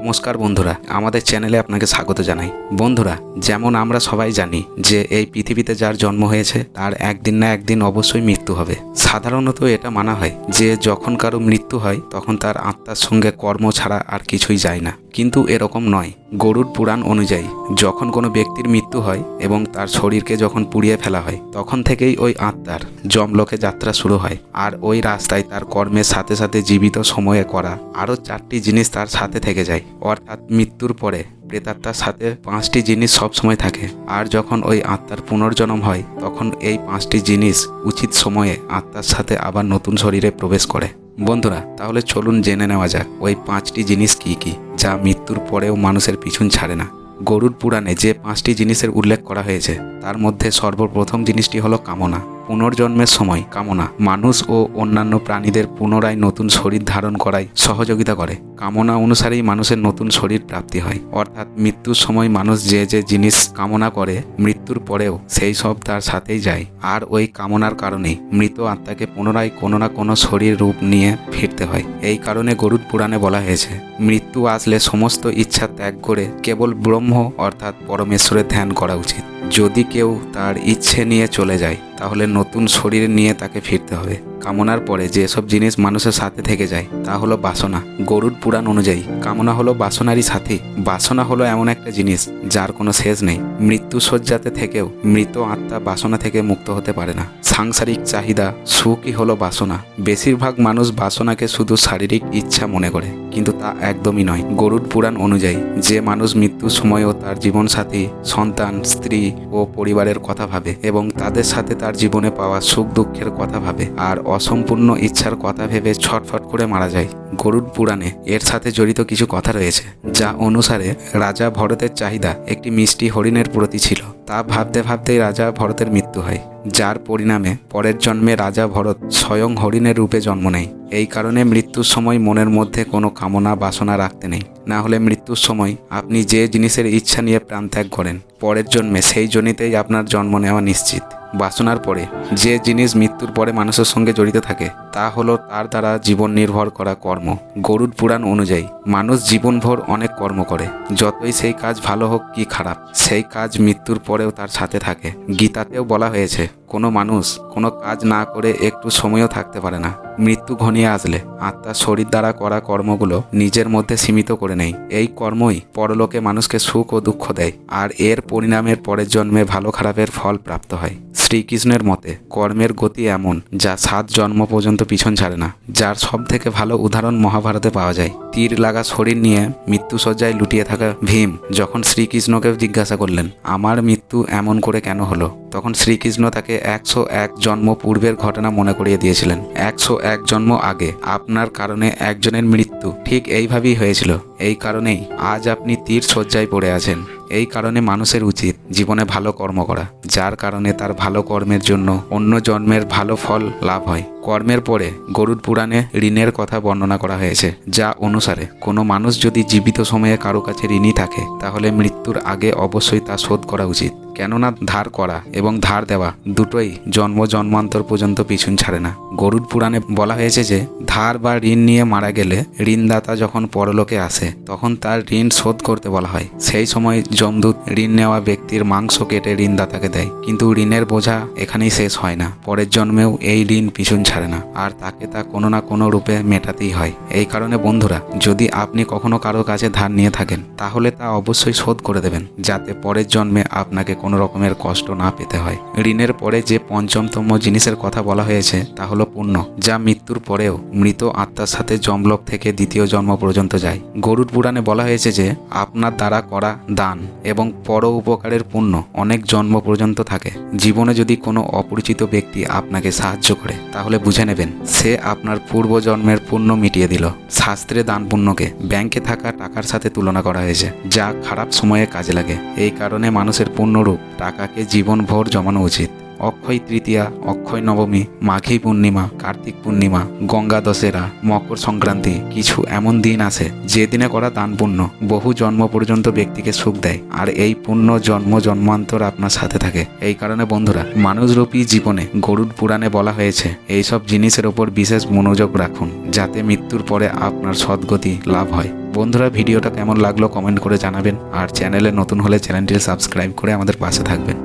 নমস্কার বন্ধুরা, আমাদের চ্যানেলে আপনাকে স্বাগত জানাই। বন্ধুরা, যেমন আমরা সবাই জানি যে এই পৃথিবীতে যার জন্ম হয়েছে, তার একদিন না একদিন অবশ্যই মৃত্যু হবে। সাধারণত এটা মানা হয় যে যখন কারও মৃত্যু হয়, তখন তার আত্মার সঙ্গে কর্ম ছাড়া আর কিছুই যায় না। কিন্তু এরকম নয়। গরুর পুরাণ অনুযায়ী, যখন কোনো ব্যক্তির মৃত্যু হয় এবং তার শরীরকে যখন পুড়িয়ে ফেলা হয়, তখন থেকেই ওই আত্মার জমলোকে যাত্রা শুরু হয় আর ওই রাস্তায় তার কর্মের সাথে সাথে জীবিত সময়ে করা আরও চারটি জিনিস তার সাথে থেকে যায়। অর্থাৎ মৃত্যুর পরে প্রেতাত্মার সাথে পাঁচটি জিনিস সব সময় থাকে আর যখন ওই আত্মার পুনর্জন্ম হয়, তখন এই পাঁচটি জিনিস উচিত সময়ে আত্মার সাথে আবার নতুন শরীরে প্রবেশ করে। বন্ধুরা, তাহলে চলুন জেনে নেওয়া যাক ওই পাঁচটি জিনিস কি কি, যা মৃত্যুর পরেও মানুষের পিছন ছাড়ে না। গরুর পুরাণে যে পাঁচটি জিনিসের উল্লেখ করা হয়েছে, তার মধ্যে সর্বপ্রথম জিনিসটি হলো কামনা। পুনর্জন্মের সময়, কামনা, মানুষ ও অন্যান্য প্রাণীদের পুনরায় নতুন শরীর ধারণ করায় সহযোগিতা করে। কামনা অনুসারেই মানুষের নতুন শরীর প্রাপ্তি হয়। অর্থাৎ মৃত্যুর সময় মানুষ যে যে জিনিস কামনা করে, মৃত্যুর পরেও সেই সব তার সাথেই যায়। আর ওই কামনার কারণেই মৃত আত্মাকে পুনরায় কোনো না কোনো শরীর রূপ নিয়ে ফিরতে হয়। এই কারণে গরুর পুরাণে বলা হয়েছে, মৃত্যু আসলে সমস্ত ইচ্ছা ত্যাগ করে কেবল ব্রহ্ম অর্থাৎ পরমেশ্বরের ধ্যান করা উচিত। যদি কেউ তার ইচ্ছে নিয়ে চলে যায় তাহলে নতুন শরীর নিয়ে তাকে ফিরতে হবে। কামনার পরে যেসব জিনিস মানুষের সাথে থেকে যায়, তা হলো বাসনা। গরুর পুরাণ অনুযায়ী, কামনা হলো বাসনারই সাথী। বাসনা হলো এমন একটা জিনিস যার কোনো শেষ নেই। মৃত্যু শয্যাতে থেকেও মৃত আত্মা বাসনা থেকে মুক্ত হতে পারে না। সাংসারিক চাহিদা, সুখই হলো বাসনা। বেশিরভাগ মানুষ বাসনাকে শুধু শারীরিক ইচ্ছা মনে করে, কিন্তু তা একদমই নয়। গরুর পুরাণ অনুযায়ী, যে মানুষ মৃত্যুর সময়ও তার জীবনসাথী, সন্তান, স্ত্রী ও পরিবারের কথা ভাবে এবং তাদের সাথে তার জীবনে পাওয়া সুখ দুঃখের কথা ভাবে, আর অসম্পূর্ণ ইচ্ছার কথা ভেবে ছটফট করে মারা যায় গরুড পুরাণে। এর সাথে জড়িত কিছু কথা রয়েছে, যা অনুসারে রাজা ভরতের চাহিদা একটি মিষ্টি হরিণের প্রতি ছিল। তা ভাবতে ভাবতেই রাজা ভরতের মৃত্যু হয়, যার পরিণামে পরের জন্মে রাজা ভরত স্বয়ং হরিণের রূপে জন্ম নেয়। এই কারণে মৃত্যুর সময় মনের মধ্যে কোনো কামনা বাসনা রাখতে নেই। না হলে মৃত্যুর সময় আপনি যে জিনিসের ইচ্ছা নিয়ে প্রাণত্যাগ করেন, পরের জন্মে সেই জনিতেই আপনার জন্ম নেওয়া নিশ্চিত। বাসনার পরে, যে জিনিস মৃত্যুর পরে মানুষের সঙ্গে জড়িত থাকে, তা হলো তার দ্বারা জীবন নির্ভর করা কর্ম। গরুর পুরাণ অনুযায়ী, মানুষ জীবনভর অনেক কর্ম করে। যতই সেই কাজ ভালো হোক কি খারাপ, সেই কাজ মৃত্যুর পরেও তার সাথে থাকে। গীতাতেও বলা হয়েছে কোনো মানুষ কোনো কাজ না করে একটু সময়ও থাকতে পারে না। মৃত্যু ঘনিয়ে আসলে আত্মার শরীর দ্বারা করা কর্মগুলো নিজের মধ্যে সীমিত করে নেই এই কর্মই পরলোকে মানুষকে সুখ ও দুঃখ দেয় আর এর পরিণামের পরের জন্মে ভালো খারাপের ফল প্রাপ্ত হয়। শ্রীকৃষ্ণের মতে কর্মের গতি এমন যা সাত জন্ম পর্যন্ত পিছন ছাড়ে না, যার সব থেকে ভালো উদাহরণ মহাভারতে পাওয়া যায়। তীর লাগা শরীর নিয়ে মৃত্যুসজ্জায় লুটিয়ে থাকা ভীম যখন শ্রীকৃষ্ণকে জিজ্ঞাসা করলেন, আমার মৃত্যু এমন করে কেন হলো? তখন শ্রীকৃষ্ণ তাকে একশো এক জন্ম পূর্বের ঘটনা মনে করিয়ে দিয়েছিলেন। একশো এক জন্ম আগে, আপনার কারণে একজনের মৃত্যু ঠিক এইভাবেই হয়েছিল। এই কারণেই আজ আপনি তীর শয্যায় পড়ে আছেন। এই কারণে মানুষের উচিত জীবনে ভালো কর্ম করা, যার কারণে তার ভালো কর্মের জন্য অন্য জন্মের ভালো ফল লাভ হয়। কর্মের পরে গরুড পুরাণে ঋণের কথা বর্ণনা করা হয়েছে, যা অনুসারে কোনো মানুষ যদি জীবিত সময়ে কারও কাছে ঋণী থাকে, তাহলে মৃত্যুর আগে অবশ্যই তা শোধ করা উচিত। কেননা ধার করা এবং ধার দেওয়া দুটোই জন্ম জন্মান্তর পর্যন্ত পিছন ছাড়ে না। গরুড পুরাণে বলা হয়েছে যে, ধার বা ঋণ নিয়ে মারা গেলে ঋণদাতা যখন পরলোকে আসে, তখন তার ঋণ শোধ করতে বলা হয়। সেই সময় যমদূত ঋণ নেওয়া ব্যক্তির মাংস কেটে ঋণদাতাকে দেয়। কিন্তু ঋণের বোঝা এখানেই শেষ হয় না। পরের জন্মেও এই ঋণ পিছন ছাড়ে না। আর তাকে তা কোনো না কোনো রূপে মেটাতেই হয়। এই কারণে বন্ধুরা, যদি আপনি কখনো কারও কাছে ধার নিয়ে থাকেন, তাহলে তা অবশ্যই শোধ করে দেবেন, যাতে পরের জন্মে আপনাকে কোনো রকমের কষ্ট না পেতে হয়। ঋণের পরে যে পঞ্চমতম জিনিসের কথা বলা হয়েছে, তা হলো পুণ্য, যা মৃত্যুর পরেও মৃত আত্মার সাথে জমলক থেকে দ্বিতীয় জন্ম পর্যন্ত যায়। গরুর পুরাণে বলা হয়েছে যে, আপনার দ্বারা করা দান এবং পর উপকারের পুণ্য অনেক জন্ম পর্যন্ত থাকে। জীবনে যদি কোনো অপরিচিত ব্যক্তি আপনাকে সাহায্য করে, তাহলে বুঝে নেবেন, সে আপনার পূর্বজন্মের পুণ্য মিটিয়ে দিল। শাস্ত্রে দান পুণ্যকে ব্যাংকে থাকা টাকার সাথে তুলনা করা হয়েছে, যা খারাপ সময়ে কাজে লাগে। এই কারণে মানুষের পুণ্যরূপ টাকাকে জীবনভর জমানো উচিত। অক্ষয় তৃতীয়া, অক্ষয় নবমী, মাঘী পূর্ণিমা, কার্তিক পূর্ণিমা, গঙ্গা দশেরা, মকর সংক্রান্তি, কিছু এমন দিন আছে যে দিনে করা দান পুণ্য বহু জন্ম পর্যন্ত ব্যক্তিকে সুখ দেয়। আর এই পুণ্য জন্ম জন্মান্তর আপনার সাথে থাকে। এই কারণে বন্ধুরা, মানুষরূপী জীবনে গরুর পুরাণে বলা হয়েছে, এইসব জিনিসের ওপর বিশেষ মনোযোগ রাখুন, যাতে মৃত্যুর পরে আপনার সদ্গতি লাভ হয়। বন্ধুরা, ভিডিওটা কেমন লাগল কমেন্ট করে জানাবেন, আর চ্যানেলে নতুন হলে চ্যানেলটি সাবস্ক্রাইব করে আমাদের পাশে থাকবেন।